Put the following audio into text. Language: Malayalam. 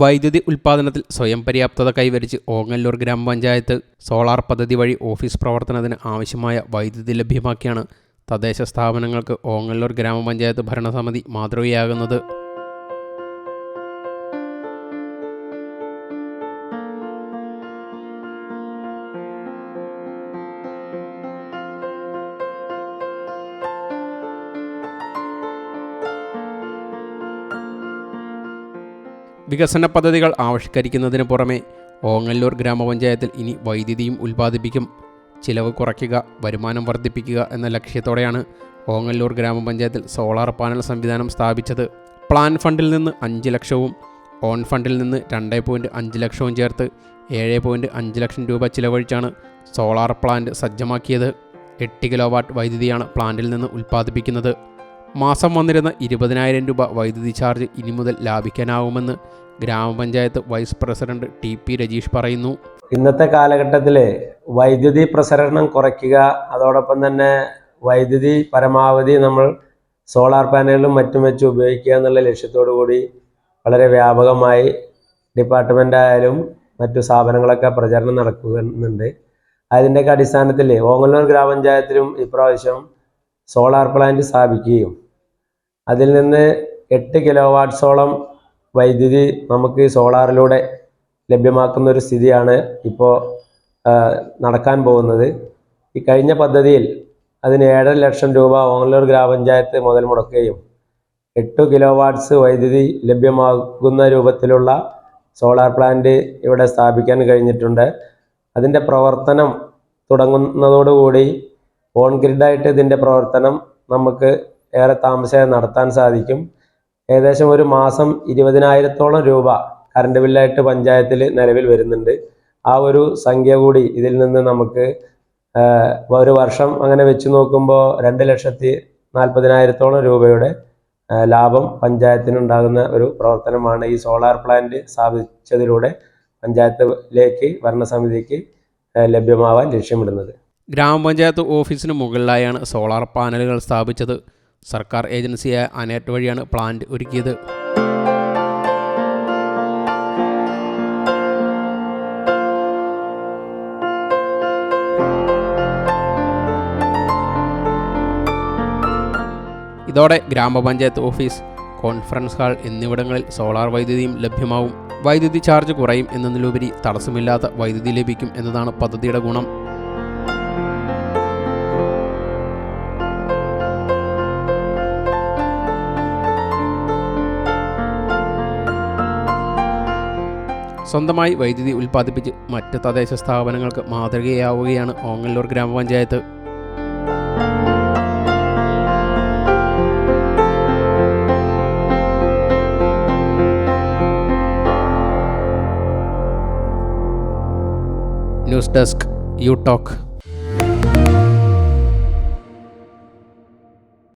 വൈദ്യുതി ഉൽപ്പാദനത്തിൽ സ്വയം പര്യാപ്തത കൈവരിച്ച് ഓങ്ങല്ലൂർ ഗ്രാമപഞ്ചായത്ത് സോളാർ പദ്ധതി വഴി ഓഫീസ് പ്രവർത്തനത്തിന് ആവശ്യമായ വൈദ്യുതി ലഭ്യമാക്കിയാണ് തദ്ദേശ സ്ഥാപനങ്ങൾക്ക് ഓങ്ങല്ലൂർ ഗ്രാമപഞ്ചായത്ത് ഭരണസമിതി മാതൃകയാകുന്നത്. വികസന പദ്ധതികൾ ആവിഷ്കരിക്കുന്നതിന് പുറമെ ഓങ്ങല്ലൂർ ഗ്രാമപഞ്ചായത്തിൽ ഇനി വൈദ്യുതിയും ഉൽപ്പാദിപ്പിക്കും. ചിലവ് കുറയ്ക്കുക വരുമാനം വർദ്ധിപ്പിക്കുക എന്ന ലക്ഷ്യത്തോടെയാണ് ഓങ്ങല്ലൂർ ഗ്രാമപഞ്ചായത്തിൽ സോളാർ പാനൽ സംവിധാനം സ്ഥാപിച്ചത്. പ്ലാൻ ഫണ്ടിൽ നിന്ന് അഞ്ച് ലക്ഷവും ഓൺ ഫണ്ടിൽ നിന്ന് രണ്ട് പോയിന്റ് അഞ്ച് ലക്ഷവും ചേർത്ത് ഏഴ് പോയിന്റ് അഞ്ച് ലക്ഷം രൂപ ചിലവഴിച്ചാണ് സോളാർ പ്ലാന്റ് സജ്ജമാക്കിയത്. എട്ട് കിലോ വാട്ട് വൈദ്യുതിയാണ് പ്ലാന്റിൽ നിന്ന് ഉൽപ്പാദിപ്പിക്കുന്നത്. മാസം വന്നിരുന്ന ഇരുപതിനായിരം രൂപ വൈദ്യുതി ചാർജ് ഇനി മുതൽ ലാഭിക്കാനാവുമെന്ന് ഗ്രാമപഞ്ചായത്ത് vice president T P Rajeesh പറയുന്നു. ഇന്നത്തെ കാലഘട്ടത്തിൽ വൈദ്യുതി പ്രസരണം കുറയ്ക്കുക അതോടൊപ്പം തന്നെ വൈദ്യുതി പരമാവധി നമ്മൾ സോളാർ പാനലുകളും മറ്റും വെച്ച് ഉപയോഗിക്കുക എന്നുള്ള ലക്ഷ്യത്തോടു കൂടി വളരെ വ്യാപകമായി ഡിപ്പാർട്ട്മെന്റ് ആയാലും മറ്റു സ്ഥാപനങ്ങളൊക്കെ പ്രചരണം നടക്കുന്നുണ്ട്. അതിന്റെയൊക്കെ അടിസ്ഥാനത്തിൽ ഓങ്ങല്ലൂർ ഗ്രാമപഞ്ചായത്തിലും ഇപ്രാവശ്യം സോളാർ പ്ലാന്റ് സ്ഥാപിക്കുകയും അതിൽ നിന്ന് എട്ട് കിലോ വാട്ട്സോളം വൈദ്യുതി നമുക്ക് സോളാറിലൂടെ ലഭ്യമാക്കുന്ന ഒരു സ്ഥിതിയാണ് ഇപ്പോൾ നടക്കാൻ പോകുന്നത്. ഈ കഴിഞ്ഞ പദ്ധതിയിൽ അതിന് ഏഴര ലക്ഷം രൂപ ഓങ്ങല്ലൂർ ഗ്രാമപഞ്ചായത്ത് മുതൽ മുടക്കുകയും എട്ട് കിലോ വാട്ട്സ് വൈദ്യുതി ലഭ്യമാകുന്ന രൂപത്തിലുള്ള സോളാർ പ്ലാന്റ് ഇവിടെ സ്ഥാപിക്കാൻ കഴിഞ്ഞിട്ടുണ്ട്. അതിന്റെ പ്രവർത്തനം തുടങ്ങുന്നതോടുകൂടി ഓൺ ഗ്രിഡായിട്ട് ഇതിന്റെ പ്രവർത്തനം നമുക്ക് ഏറെ താമസിയാതെ നടത്താൻ സാധിക്കും. ഏകദേശം ഒരു മാസം ഇരുപതിനായിരത്തോളം രൂപ കറണ്ട് ബില്ലായിട്ട് പഞ്ചായത്തിൽ നിലവിൽ വരുന്നുണ്ട്. ആ ഒരു സംഖ്യ കൂടി ഇതിൽ നിന്ന് നമുക്ക് ഒരു വർഷം അങ്ങനെ വെച്ച് നോക്കുമ്പോൾ രണ്ട് ലക്ഷത്തി നാൽപ്പതിനായിരത്തോളം രൂപയുടെ ലാഭം പഞ്ചായത്തിനുണ്ടാകുന്ന ഒരു പ്രവർത്തനമാണ് ഈ സോളാർ പ്ലാന്റ് സ്ഥാപിച്ചതിലൂടെ പഞ്ചായത്തിലേക്ക് ഭരണസമിതിക്ക് ലഭ്യമാവാൻ ലക്ഷ്യമിടുന്നത്. ഗ്രാമപഞ്ചായത്ത് ഓഫീസിന് മുകളിലായാണ് സോളാർ പാനലുകൾ സ്ഥാപിച്ചത്. സർക്കാർ ഏജൻസിയായ അനേറ്റ് വഴിയാണ് പ്ലാന്റ് ഒരുക്കിയത്. ഇതോടെ ഗ്രാമപഞ്ചായത്ത് ഓഫീസ് കോൺഫറൻസ് ഹാൾ എന്നിവിടങ്ങളിൽ സോളാർ വൈദ്യുതിയും ലഭ്യമാവും. വൈദ്യുതി ചാർജ് കുറയും എന്നതിലുപരി തടസ്സമില്ലാത്ത വൈദ്യുതി ലഭിക്കും എന്നതാണ് പദ്ധതിയുടെ ഗുണം. സ്വന്തമായി വൈദ്യുതി ഉൽപ്പാദിപ്പിച്ച് മറ്റ് തദ്ദേശ സ്ഥാപനങ്ങൾക്ക് മാതൃകയാവുകയാണ് ഓങ്ങല്ലൂർ ഗ്രാമപഞ്ചായത്ത്. News desk you talk